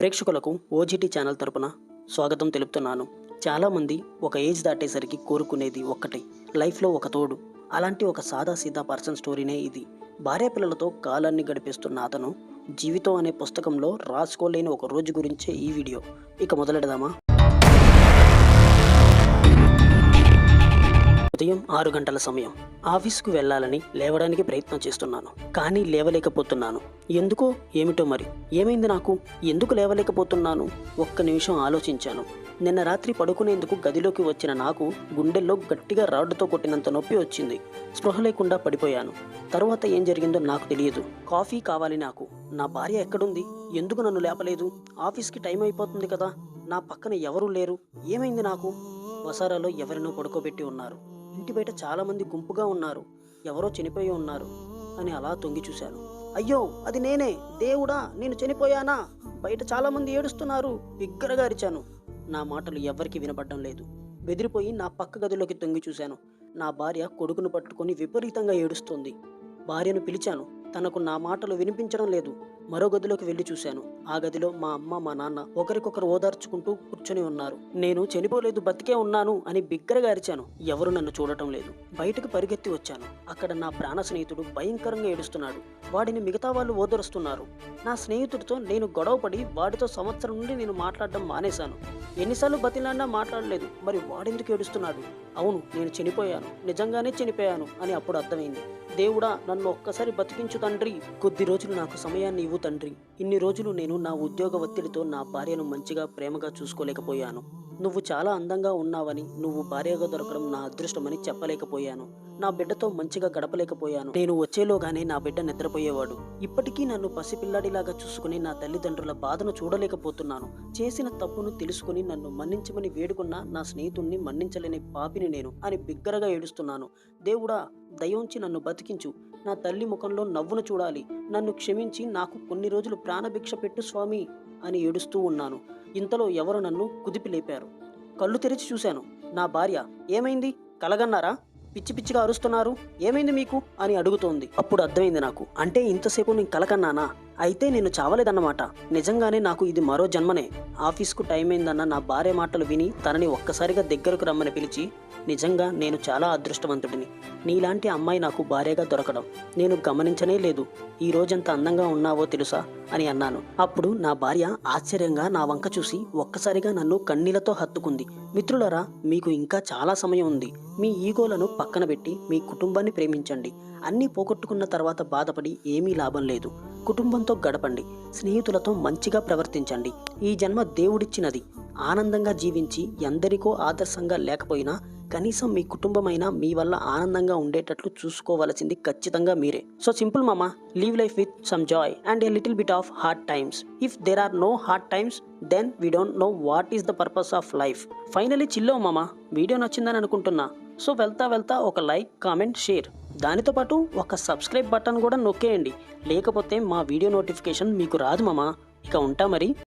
ప్రేక్షకులకు ఓజీటీ ఛానల్ తరపున స్వాగతం తెలుపుతున్నాను. చాలామంది ఒక ఏజ్ దాటేసరికి కోరుకునేది ఒక్కటే లైఫ్లో ఒక తోడు. అలాంటి ఒక సాదా సీదా పర్సన్ స్టోరీనే ఇది. భార్య పిల్లలతో కాలాన్ని గడిపేస్తున్న అతను జీవితం అనే పుస్తకంలో రాసుకోలేని ఒక రోజు గురించే ఈ వీడియో. ఇక మొదలెడదామా? ఉదయం ఆరు గంటల సమయం. ఆఫీస్కు వెళ్ళాలని లేవడానికి ప్రయత్నం చేస్తున్నాను. కానీ లేవలేకపోతున్నాను. ఎందుకో? ఏమిటో మరి? ఏమైంది నాకు? ఎందుకు లేవలేకపోతున్నాను? ఒక్క నిమిషం ఆలోచించాను. నిన్న రాత్రి పడుకునేందుకు గదిలోకి వచ్చిన నాకు గుండెల్లో గట్టిగా రాడ్డుతో కొట్టినంత నొప్పి వచ్చింది. స్పృహ లేకుండా పడిపోయాను. తరువాత ఏం జరిగిందో నాకు తెలియదు. కాఫీ కావాలి నాకు. నా భార్య ఎక్కడుంది? ఎందుకు నన్ను లేపలేదు? ఆఫీస్కి టైం అయిపోతుంది కదా. నా పక్కన ఎవరూ లేరు. ఏమైంది నాకు? వసారాలో ఎవరినో పడుకోబెట్టి ఉన్నారు. ఇంటి బయట చాలా మంది గుంపుగా ఉన్నారు. ఎవరో చనిపోయి ఉన్నారు అని అలా తొంగి చూశాను. అయ్యో అది నేనే. దేవుడా నేను చనిపోయానా? బయట చాలా మంది ఏడుస్తున్నారు. బిగ్గరగా అరిచాను. నా మాటలు ఎవ్వరికి వినపడడం లేదు. బెదిరిపోయి నా పక్క గదిలోకి తొంగి చూశాను. నా భార్య కొడుకును పట్టుకొని విపరీతంగా ఏడుస్తోంది. భార్యను పిలిచాను. తనకు నా మాటలు వినిపించడం లేదు. మరో గదిలోకి వెళ్ళి చూశాను. ఆ గదిలో మా అమ్మ మా నాన్న ఒకరికొకరు ఓదార్చుకుంటూ కూర్చొని ఉన్నారు. నేను చనిపోలేదు బతికే ఉన్నాను అని బిగ్గరగా అరిచాను. ఎవరు నన్ను చూడటం లేదు. బయటకు పరిగెత్తి వచ్చాను. అక్కడ నా ప్రాణ స్నేహితుడు భయంకరంగా ఏడుస్తున్నాడు. వాడిని మిగతా వాళ్ళు ఓదరుస్తున్నారు. నా స్నేహితుడితో నేను గొడవపడి వాడితో సంవత్సరం నుండి నేను మాట్లాడడం మానేశాను. ఎన్నిసార్లు బతిలాన్నా మాట్లాడలేదు. మరి వాడెందుకు ఏడుస్తున్నాడు? అవును నేను చనిపోయాను. నిజంగానే చనిపోయాను అని అప్పుడు అర్థమైంది. దేవుడా నన్ను ఒక్కసారి బతికించు తండ్రి. కొద్ది రోజులు నాకు సమయాన్ని ఇవ్వు తండ్రి. ఇన్ని రోజులు నేను నా ఉద్యోగ ఒత్తిడితో నా భార్యను మంచిగా ప్రేమగా చూసుకోలేకపోయాను. నువ్వు చాలా అందంగా ఉన్నావని నువ్వు భార్యగా దొరకడం నా అదృష్టమని చెప్పలేకపోయాను. నా బిడ్డతో మంచిగా గడపలేకపోయాను. నేను వచ్చేలోగానే నా బిడ్డ నిద్రపోయేవాడు. ఇప్పటికీ నన్ను పసిపిల్లాడిలాగా చూసుకుని నా తల్లిదండ్రుల బాధను చూడలేకపోతున్నాను. చేసిన తప్పును తెలుసుకుని నన్ను మన్నించమని వేడుకున్న నా స్నేహితుణ్ణి మన్నించలేని పాపిని నేను అని బిగ్గరగా ఏడుస్తున్నాను. దేవుడా దయోంచి నన్ను బతికించు. నా తల్లి ముఖంలో నవ్వును చూడాలి. నన్ను క్షమించి నాకు కొన్ని రోజులు ప్రాణభిక్ష పెట్టు స్వామి. అని ఏడుస్తూ ఉన్నాను. ఇంతలో ఎవరు నన్ను కుదిపి లేపారు. కళ్ళు తెరిచి చూశాను. నా భార్య ఏమైంది? కలగన్నారా? పిచ్చి పిచ్చిగా అరుస్తున్నారు. ఏమైంది మీకు? అని అడుగుతోంది. అప్పుడు అర్థమైంది నాకు. అంటే ఇంతసేపు నేను కలకన్నానా అయితే నేను చావలేదన్నమాట. నిజంగానే నాకు ఇది మరో జన్మనే. ఆఫీస్కు టైం అయిందన్న నా భార్య మాటలు విని తనని ఒక్కసారిగా దగ్గరకు రమ్మని పిలిచి నిజంగా నేను చాలా అదృష్టవంతుడిని. నీలాంటి అమ్మాయి నాకు భార్యగా దొరకడం నేను గమనించనే లేదు. ఈ రోజంత అందంగా ఉన్నావో తెలుసా? అని అన్నాను. అప్పుడు నా భార్య ఆశ్చర్యంగా నా వంక చూసి ఒక్కసారిగా నన్ను కన్నీళ్ళతో హత్తుకుంది. మిత్రులరా మీకు ఇంకా చాలా సమయం ఉంది. మీ ఈగోలను పక్కన పెట్టి మీ కుటుంబాన్ని ప్రేమించండి. అన్నీ పోగొట్టుకున్న తర్వాత బాధపడి ఏమీ లాభం లేదు. కుటుంబంతో గడపండి. స్నేహితులతో మంచిగా ప్రవర్తించండి. ఈ జన్మ దేవుడిచ్చినది. ఆనందంగా జీవించి ఎందరికో ఆదర్శంగా లేకపోయినా కనీసం మీ కుటుంబమైనా మీ వల్ల ఆనందంగా ఉండేటట్లు చూసుకోవాల్సింది ఖచ్చితంగా మీరే. సో సింపుల్ మామ leave life with some joy and a little bit of hard times. If there are no hard times then we don't know what is the purpose of life. Finally చిల్లో మామా video నచ్చిందని అనుకుంటున్నా. So వెళ్తా వెళ్తా ఒక like comment share. దానితో పాటు ఒక subscribe button కూడా నొక్కేయండి. లేకపోతే మా వీడియో నోటిఫికేషన్ మీకు రాదు మామా. ఇక ఉంటా మరి.